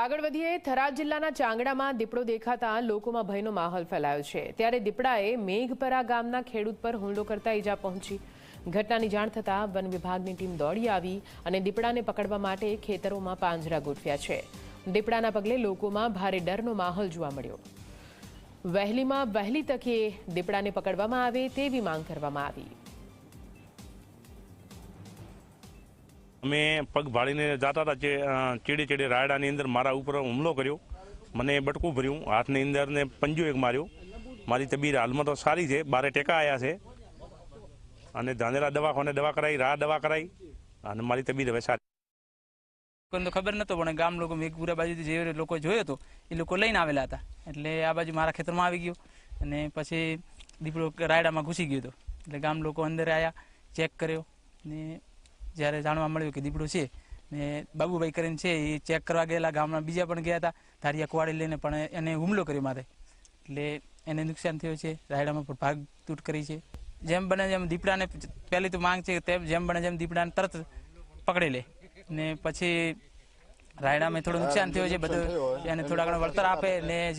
આગળ વધીએ, થરાદ જિલ્લાના ચાંગડામાં દીપડો દેખાતા લોકોમાં ભયનો માહોલ ફેલાયો છે. ત્યારે દીપડાએ મેઘપરા ગામના ખેડૂત પર હુમલો કરતા ઈજા પહોંચી. ઘટનાની જાણ થતાં વન વિભાગની ટીમ દોડી આવી અને દીપડાને પકડવા માટે ખેતરોમાં પાંજરા ગોઠવ્યા છે. દીપડાના પગલે લોકોમાં ભારે ડરનો માહોલ જોવા મળ્યો. વહેલીમાં વહેલી તકે દીપડાને પકડવામાં આવે તેવી માંગ કરવામાં આવી. અમે પગ ભાળીને જતા હતા ચીડી ચીડી રાયડાની અંદર મારા ઉપર હુમલો કર્યો. મને બટકું ભર્યું, હાથની અંદર ને પંજો એક માર્યો. મારી તબીર હાલમાં તો સારી છે, બારે ટેકા આવ્યા છે. અને ધાનેરા દવાખાને દવા કરાવી રાહ દવા કરાવી અને મારી તબીર હવે સારી. કોઈને તો ખબર નતો, પણ ગામ લોકો મેઘપુરા બાજુથી જે લોકો જોયો હતો, એ લોકો લઈને આવેલા હતા. એટલે આ બાજુ મારા ખેતરમાં આવી ગયો. અને પછી દીપડો રાયડામાં ઘૂસી ગયો હતો. એટલે ગામ લોકો અંદર આવ્યા ચેક કર્યો. ને જ્યારે જાણવા મળ્યું કે દીપડો છે ને બાબુભાઈ કરીને છે એ ચેક કરવા ગયેલા ગામના બીજા પણ ગયા હતા ધારિયા કુવાડી લઈને પણ એને હુમલો કર્યો મારે. એટલે એને નુકસાન થયું છે રાયડામાં પણ ભાગ તૂટ કરી છે. જેમ બને જેમ દીપડાને પહેલી તો માંગ છે તેમ જેમ બને જેમ દીપડાને તરત પકડી લે. ને પછી રાયડામાં થોડું નુકસાન થયું છે બધું એને થોડા ઘણા વળતર આપે ને